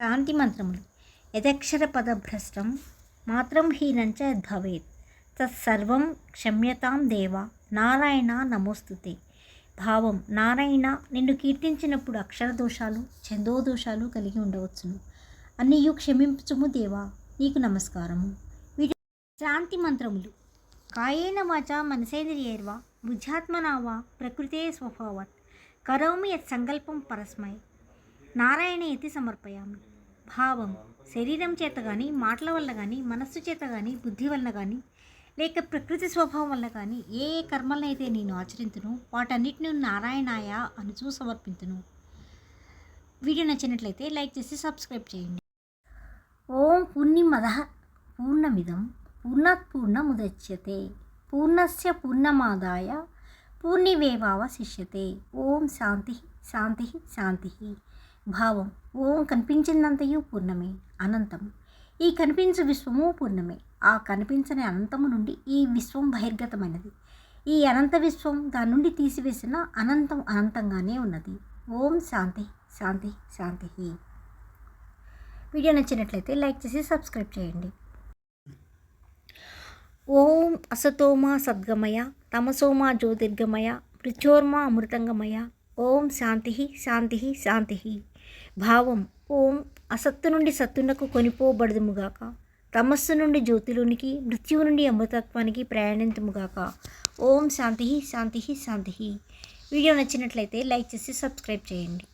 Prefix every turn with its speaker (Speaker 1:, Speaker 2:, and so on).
Speaker 1: శాంతి మంత్రములు. యదక్షర పదభ్రష్టం మాత్రం హీనంచ యద్భవేత్. తత్సర్వం క్షమ్యతాం దేవ నారాయణ నమోస్తుతే. భావం నారాయణ నిన్ను కీర్తించినప్పుడు అక్షర దోషాలు ఛందో దోషాలు కలిగి ఉండవచ్చును. అన్నీయు క్షమించుము దేవా నీకు నమస్కారము. వీటి శాంతి మంత్రములు. కాయేన వాచ మనసేంద్రియర్వా బుద్ధ్యాత్మనా వా ప్రకృతే స్వభావత్. కరోమి యత్ సంకల్పం పరస్మై. నారాయణ ఎతి సమర్పయామి. భావం శరీరం చేత కానీ మాటల వల్ల కానీ మనస్సు చేత కానీ బుద్ధి వల్ల కానీ లేక ప్రకృతి స్వభావం వల్ల కానీ ఏ ఏ కర్మలనైతే నేను ఆచరింతును వాటన్నిటిని నారాయణాయ అనుచూ సమర్పించును వీడియో నచ్చినట్లయితే లైక్ చేసి సబ్స్క్రైబ్ చేయండి. ఓం పూర్ణిమద పూర్ణమిదం పూర్ణాత్ పూర్ణముదచ్యతే పూర్ణస్య పూర్ణమాదాయ పూర్ణివేవావశిష్యతే ఓం శాంతి శాంతి శాంతి. భావం ఓం కనిపించిందంతయు పూర్ణమే అనంతం. ఈ కనిపించు విశ్వము పూర్ణమే. ఆ కనిపించని అనంతము నుండి ఈ విశ్వం బహిర్గతమైనది. ఈ అనంత విశ్వం దాని నుండి తీసివేసిన అనంతం అనంతంగానే ఉన్నది. ఓం శాంతి శాంతి శాంతి వీడియో నచ్చినట్లయితే లైక్ చేసి సబ్స్క్రైబ్ చేయండి. ఓం అసతోమా సద్గమయ తమసోమా జ్యోతిర్గమయ మృత్యోర్మా అమృతంగమయ. ఓం శాంతి శాంతి శాంతి భావం ఓం అసత్తు నుండి సత్తునకు కొనిపోబడదుముగాక. తమస్సు నుండి జ్యోతిలోనికి మృత్యువు నుండి అమృతత్వానికి ప్రయాణించముగాక ఓం శాంతి శాంతి శాంతి. వీడియో నచ్చినట్లయితే లైక్ చేసి సబ్స్క్రైబ్ చేయండి.